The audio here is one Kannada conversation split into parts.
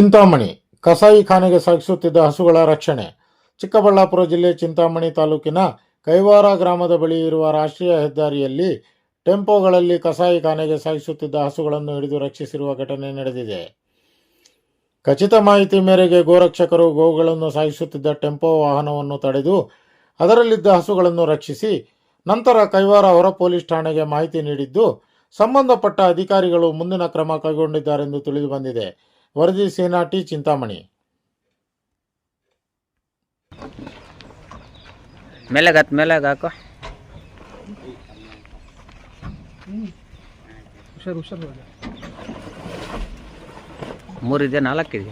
ಚಿಂತಾಮಣಿ, ಕಸಾಯಿ ಖಾನೆಗೆ ಸಾಗಿಸುತ್ತಿದ್ದ ಹಸುಗಳ ರಕ್ಷಣೆ. ಚಿಕ್ಕಬಳ್ಳಾಪುರ ಜಿಲ್ಲೆ ಚಿಂತಾಮಣಿ ತಾಲೂಕಿನ ಕೈವಾರ ಗ್ರಾಮದ ಬಳಿ ಇರುವ ರಾಷ್ಟ್ರೀಯ ಹೆದ್ದಾರಿಯಲ್ಲಿ ಟೆಂಪೋಗಳಲ್ಲಿ ಕಸಾಯಿ ಖಾನೆಗೆ ಸಾಗಿಸುತ್ತಿದ್ದ ಹಸುಗಳನ್ನು ಹಿಡಿದು ರಕ್ಷಿಸಿರುವ ಘಟನೆ ನಡೆದಿದೆ. ಖಚಿತ ಮಾಹಿತಿ ಮೇರೆಗೆ ಗೋರಕ್ಷಕರು ಗೋವುಗಳನ್ನು ಸಾಗಿಸುತ್ತಿದ್ದ ಟೆಂಪೋ ವಾಹನವನ್ನು ತಡೆದು ಅದರಲ್ಲಿದ್ದ ಹಸುಗಳನ್ನು ರಕ್ಷಿಸಿ, ನಂತರ ಕೈವಾರ ಹೊರ ಪೊಲೀಸ್ ಠಾಣೆಗೆ ಮಾಹಿತಿ ನೀಡಿದ್ದು, ಸಂಬಂಧಪಟ್ಟ ಅಧಿಕಾರಿಗಳು ಮುಂದಿನ ಕ್ರಮ ಕೈಗೊಂಡಿದ್ದಾರೆಂದು ತಿಳಿದು ಬಂದಿದೆ ವರದಿ ಸೇನಾಟಿ ಚಿಂತಾಮಣಿ ಮೇಲೆಗೆ ಹತ್ತು ಮೇಲೆಗೆ ಹಾಕು ಹುಷಾರು ಹುಷಾರು ಮೂರಿದೆ ನಾಲ್ಕಿದೆ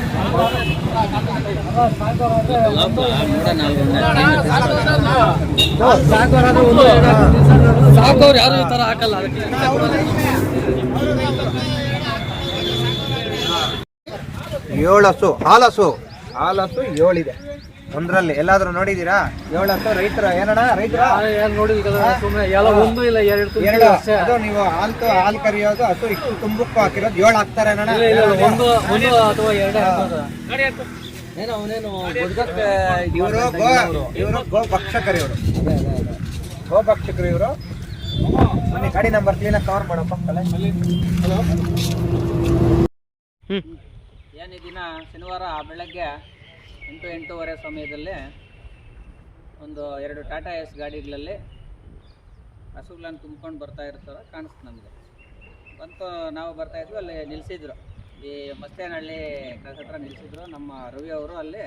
ಸಾಕೋರು ಯಾರು ಈ ತರ ಹಾಕಲ್ಲ ಅದಕ್ಕೆ. ಏಳು ಹಸು ಹಾಲಸು. ಹಾಲಸು ಹಾಲು ಏಳಿದೆ. ಒಂದ್ರಲ್ಲಿ ಎಲ್ಲಾದ್ರೂ ನೋಡಿದೀರಾ ಏಳು ಹಸು ರೈತರ ಏನಣ್ಣ ರೈತರ? ಏನ್ ನೋಡಿ ಸುಮ್ಮನೆ ಎಲ್ಲ ಒಂದು ಇಲ್ಲ ಎರಡು ಎರಡು. ಅದು ನೀವು ಹಾಲು ಹಾಲು ಕರಿಯೋದು ಅದು ಇಷ್ಟು ತುಂಬಕ್ಕೂ ಹಾಕಿರೋದು ಏಳು ಹಾಕ್ತಾರೆ ಅಣ್ಣ ಇಲ್ಲ, ಇಲ್ಲ, ಒಂದು ಒಂದು ಅಥವಾ ಎರಡೇ ಹಾಕೋದು. ಏನೋ ಅವನೇನು ಬದುಕಕ್ಕೆ ಇವರು ಗೋ ಇವರು ಗೋ ಭಕ್ಷಕರು ಇವರು. ಗೋ ಭಕ್ಷಕರು ಇವರು. ಮನೆ ಗಾಡಿ ನಂಬರ್ ಕ್ಲೀನಾಗಿ ಕವರ್ ಮಾಡಪ್ಪ ಕಲೆ. ಏನು ಈ ದಿನ ಶನಿವಾರ ಬೆಳಗ್ಗೆ ಎಂಟು ಎಂಟೂವರೆ ಸಮಯದಲ್ಲೇ ಒಂದು ಎರಡು ಟಾಟಾ ಎಸ್ ಗಾಡಿಗಳಲ್ಲಿ ಹಸುಗಳನ್ನು ತುಂಬ್ಕೊಂಡು ಬರ್ತಾ ಇರ್ತಾರೆ ಕಾಣಿಸ್ತು ನಮಗೆ. ಬಂತು, ನಾವು ಬರ್ತಾ ಇದ್ವಿ, ಅಲ್ಲಿ ನಿಲ್ಲಿಸಿದ್ರು ಈ ಮಸ್ತೇನಹಳ್ಳಿ ಕಸ ಹತ್ರ ನಿಲ್ಲಿಸಿದ್ರು ನಮ್ಮ ರವಿ ಅವರು ಅಲ್ಲಿ,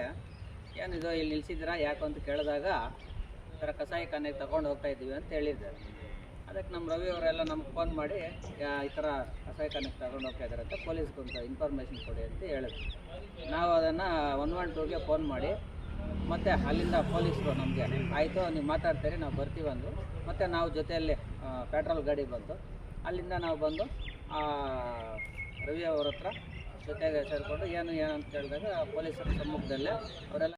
ಏನಿದು, ಇಲ್ಲಿ ನಿಲ್ಸಿದಿರಾ ಯಾಕೆ? ಅಂತ ಕೇಳಿದಾಗ, ಈ ಥರ ಕಸಾಯಿ ಖಾನೆಗೆ ತಗೊಂಡು ಹೋಗ್ತಾ ಇದ್ದೀವಿ ಅಂತ ಹೇಳಿದ್ದಾರೆ. ಅದಕ್ಕೆ ನಮ್ಮ ರವಿ ಅವರೆಲ್ಲ ನಮ್ಗೆ ಫೋನ್ ಮಾಡಿ ಈ ಥರ ಕಸಾಯಿ ಖಾನೆಗೆ ತಗೊಂಡು ಹೋಗ್ತಾ ಇದ್ದಾರೆ ಅಂತ ಪೊಲೀಸ್ಗೊಂದು ಇನ್ಫಾರ್ಮೇಷನ್ ಕೊಡಿ ಅಂತ ಹೇಳಿದ್ರು. ನಾವು ಅದನ್ನು ಒನ್ ಒನ್ ಟೂಗೆ ಫೋನ್ ಮಾಡಿ, ಮತ್ತು ಅಲ್ಲಿಂದ ಪೊಲೀಸರು ನಮಗೆ, ಆಯಿತು, ನೀವು ಮಾತಾಡ್ತೀರಿ, ನಾವು ಬರ್ತೀವಿ ಅಂದರು. ಮತ್ತು ನಾವು ಜೊತೆಯಲ್ಲಿ ಪೆಟ್ರೋಲ್ ಗಾಡಿ ಬಂತು. ಅಲ್ಲಿಂದ ನಾವು ಬಂದು ರವಿ ಅವ್ರ ಹತ್ರ ಜೊತೆಗೆ ಸೇರಿಕೊಂಡು, ಏನು ಏನು ಅಂತ ಕೇಳಿದಾಗ ಪೊಲೀಸರ ಸಮ್ಮುಖದಲ್ಲೇ ಅವರೆಲ್ಲ